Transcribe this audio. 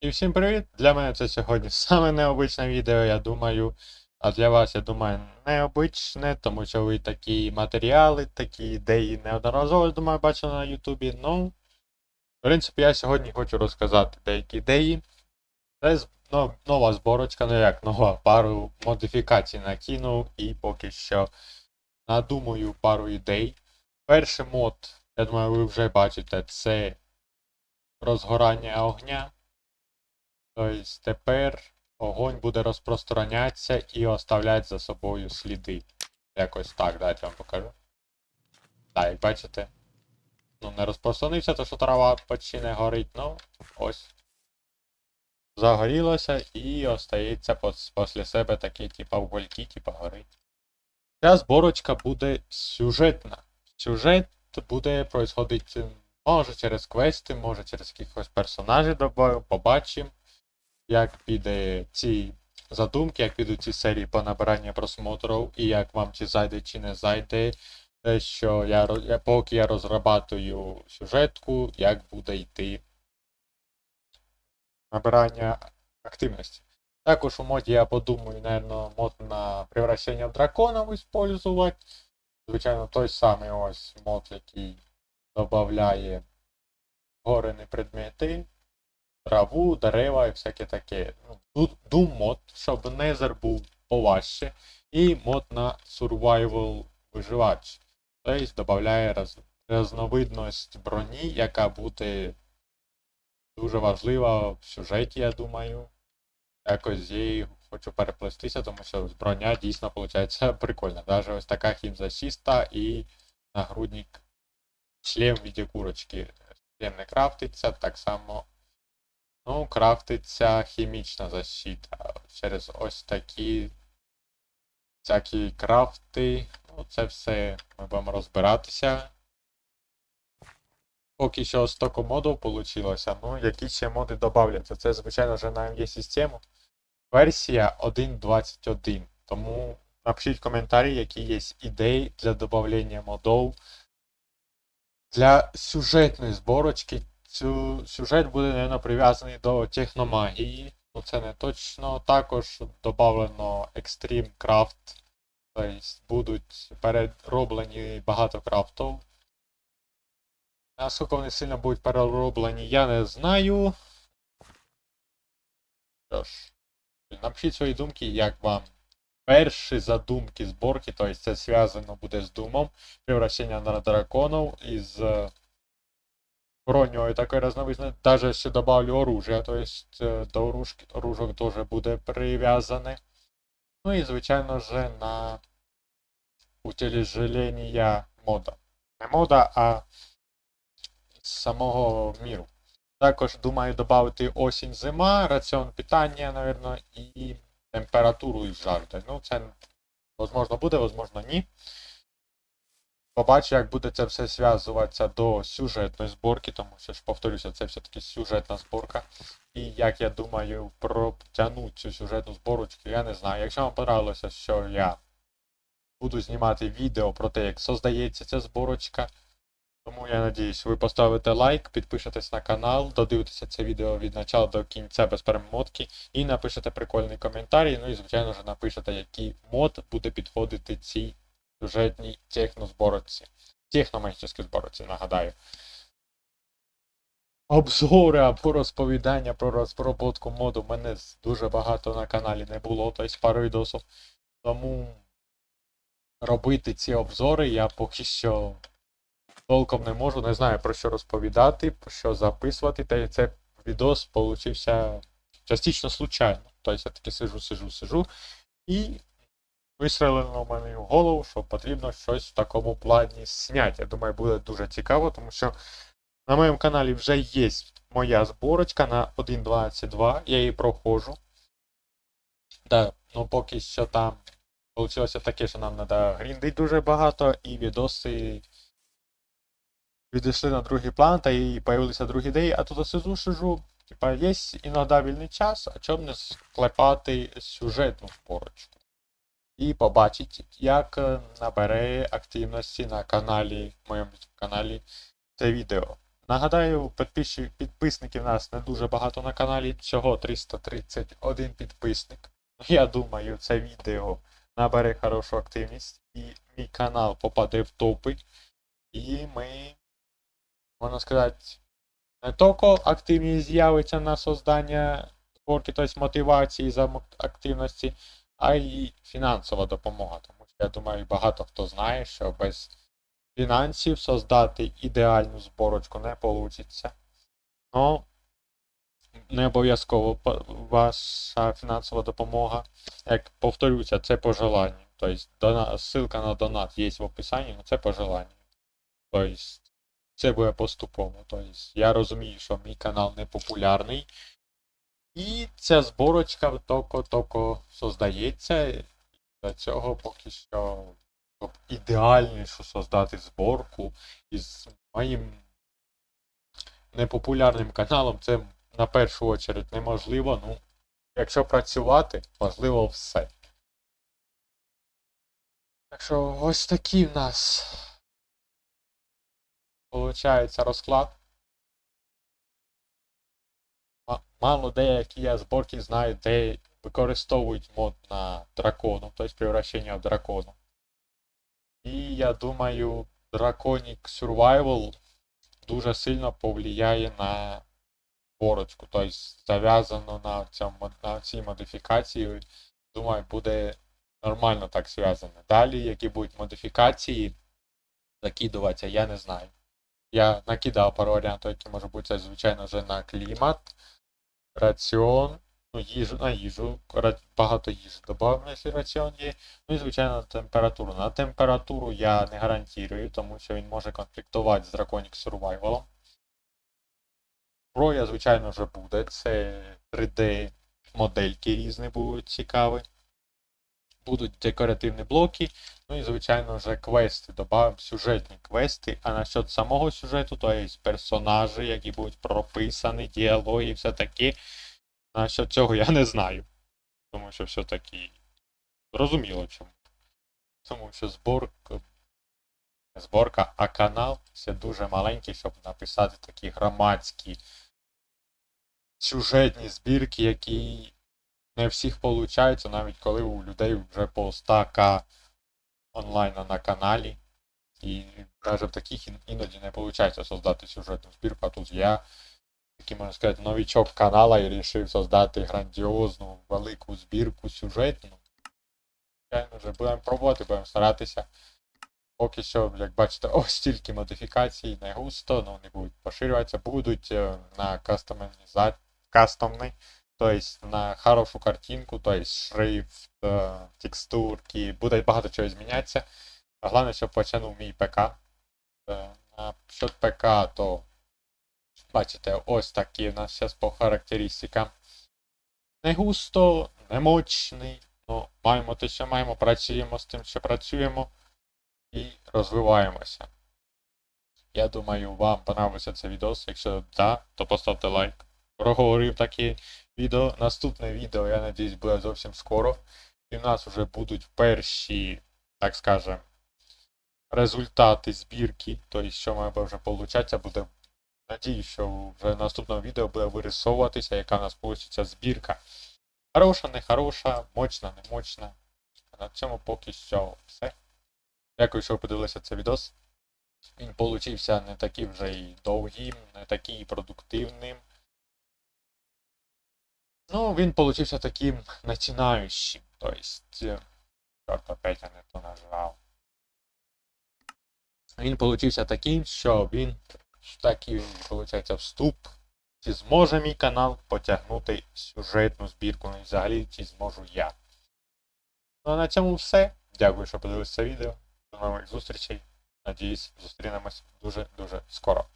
І всім привіт! Для мене це сьогодні саме необичне відео, я думаю. А для вас, я думаю, необичне, тому що ви такі матеріали, такі ідеї неодноразово, думаю, бачили на Ютубі. Ну, в принципі, я сьогодні хочу розказати деякі ідеї. Це ну, нова зборочка, ну як нова, пару модифікацій накинув і поки що надумаю пару ідей. Перший мод, я думаю, ви вже бачите, це розгорання огня. Тобто тепер огонь буде розпространятися і оставляти за собою сліди. Якось так, дайте вам покажу. Так, як бачите. Ну, не розпространився, то що трава почне горить, ну, ось. Загорілося і остається після себе такі, типа, вугольки, типа горить. Ця зборочка буде сюжетна. Сюжет буде происходити, може через квести, може через якихось персонажів добавив, побачимо як піде ці задумки, як підуть ці серії по набиранню просмотрів, і як вам чи зайде, чи не зайде. Те, що я, я поки я розрабатую сюжетку, як буде йти набирання активності. Також у моді я подумаю, наверное, мод на превращення дракона використовувати. Звичайно, той самий ось мод, який додає горені предмети, траву, дерева і всяке таке. Ну, Тут Doom мод, щоб Незер був поважче. І мод на Survival виживач. Тобто додає роз... різновидність броні, яка буде дуже важлива в сюжеті, я думаю. Якось з її хочу переплестися, тому що броня дійсно виходить прикольна. Навіть ось така хімзащиста і нагрудник шлем в віді курочки. Шлем не крафтиться, так само Ну, крафтиться хімічна защита через ось такі всякі крафти. Ну, це все ми будемо розбиратися. Поки що стоку модів вийшло. Ну, які ще моди додавляться. Це, звичайно, вже на є систему. Версія 1.21. Тому напишіть в коментарі, які є ідеї для додавання модів. Для сюжетної зборочки цю сюжет буде, мабуть, прив'язаний до техномагії. Ну це не точно. Також додано Extreme Craft. Тобто будуть перероблені багато крафтів. Наскільки вони сильно будуть перероблені, я не знаю. Що ж, напишіть свої думки, як вам перші задумки зборки, тобто це зв'язано буде з Думом, превращення на драконів із е, броней такой разновидности. Даже ще добавлю оружие, то есть е, до оружки, оружок тоже буде прив'язане. Ну і, звичайно же, на утилізжелення мода. Не мода, а самого міру. Також думаю додати осінь-зима, раціон питання, наверное, і температуру і жарти. Ну, це, можливо, буде, можливо, ні. Побачу, як буде це все зв'язуватися до сюжетної зборки, тому що ж повторюся, це все-таки сюжетна зборка. І як я думаю, протягну цю сюжетну зборочку, я не знаю. Якщо вам подобалося, що я буду знімати відео про те, як создається ця зборочка. Тому я надіюсь, ви поставите лайк, підпишетесь на канал, додивитеся це відео від початку до кінця без перемотки і напишете прикольний коментарі. Ну і, звичайно ж, напишете, який мод буде підходити цій сюжетній технозборочці. Техномагічній зборочці, нагадаю. Обзори або розповідання про розробку моду мене дуже багато на каналі не було, тобто пару відосів. Тому робити ці обзори я поки що толком не можу, не знаю про що розповідати, про що записувати. Та й цей відос получився частично случайно. Тобто я таки сижу, сижу, сижу. І вистрелило в мене в голову, що потрібно щось в такому плані зняти. Я думаю, буде дуже цікаво, тому що на моєму каналі вже є моя зборочка на 1.22, я її проходжу. Да, ну поки що там вийшло таке, що нам треба гріндити дуже багато, і відоси відійшли на другий план, та і появилися другі ідеї, а тут сижу, сижу. Типа, є іноді вільний час, а чому не склепати сюжетну зборочку? І побачить, як е, набере активності на каналі, моєму каналі це відео. Нагадаю, підписників нас не дуже багато на каналі, всього 331 підписник. Я думаю, це відео набере хорошу активність і мій канал попаде в топи. І ми, можна сказати, не тільки активність з'явиться на создання зборки, тобто мотивації за активності, а й фінансова допомога. Тому що я думаю, багато хто знає, що без фінансів создати ідеальну зборочку не вийде. Ну, не обов'язково ваша фінансова допомога. Як повторюся, це по желанню. Тобто ссылка на донат є в описанні, але це по желанню. Тобто це буде поступово. Тобто я розумію, що мій канал не популярний. І ця зборочка тільки-тільки создається. Для цього поки що щоб ідеальнішу создати зборку із моїм непопулярним каналом це на першу очередь неможливо. Ну, якщо працювати, можливо все. Так що ось такий в нас виходить розклад. Ма- Мало деякі я зборки знаю, де використовують мод на дракону, тобто превращення в дракону. І я думаю, Draconic Survival дуже сильно повлияє на борочку. Тобто зав'язано на, цьому, на цій модифікації. Думаю, буде нормально так зв'язано. Далі, які будуть модифікації закидуватися, я не знаю. Я накидав пару варіантів, які може бути, звичайно, вже на клімат, раціон, ну, їжу на їжу, багато їжі додав, якщо раціон є. Ну і, звичайно, температуру. На температуру я не гарантую, тому що він може конфліктувати з Draconic Survival. Зброя, звичайно, вже буде. Це 3D модельки різні будуть цікаві. Будуть декоративні блоки. Ну і, звичайно, вже квести. Добавимо сюжетні квести. А насчет самого сюжету, то є персонажі, які будуть прописані, діалоги і все таке. Насчет цього я не знаю. Тому що все-таки зрозуміло чому. Тому що зборка, не зборка, а канал це дуже маленький, щоб написати такі громадські сюжетні збірки, які не всіх получаються, навіть коли у людей вже по 100к онлайна на каналі. І навіть в таких іноді не виходить создати сюжетну збірку, а тут я, такий можна сказати, новичок канала і вирішив создати грандіозну велику збірку сюжетну. Звичайно, вже будемо пробувати, будемо старатися. Поки що, як бачите, ось стільки модифікацій, не густо, ну вони будуть поширюватися, будуть е, на кастоміза... кастомний, тобто на хорошу картинку, тобто шрифт, е, текстурки, буде багато чого змінятися. Головне, щоб починув мій ПК. На счет ПК, то бачите, ось такі в нас зараз по характеристикам. Не густо, не мощний. Ну, маємо те, що маємо, працюємо з тим, що працюємо і розвиваємося. Я думаю, вам понравився цей відос. Якщо так, то поставте лайк. Проговорив таке відео. Наступне відео, я надіюсь, буде зовсім скоро. І в нас вже будуть перші, так скажем, результати збірки. Тобто, що має вже получатися, буде. Надіюсь, що вже в наступному відео буде вирисовуватися, яка в нас вийде збірка. Хороша, не хороша, мощна, не мощна. На цьому поки що все. Дякую, що ви подивилися цей відос. Він получився не такий вже і довгим, не такий і продуктивним. Ну, він получився таким начинаючим. Тобто, е, чорт, опять я не то нажав. Він получився таким, що він такий, виходить, вступ. Чи зможе мій канал потягнути сюжетну збірку, ну і взагалі чи зможу я. Ну а на цьому все. Дякую, що подивилися це відео. До нових зустрічей. Надіюсь, зустрінемось дуже-дуже скоро.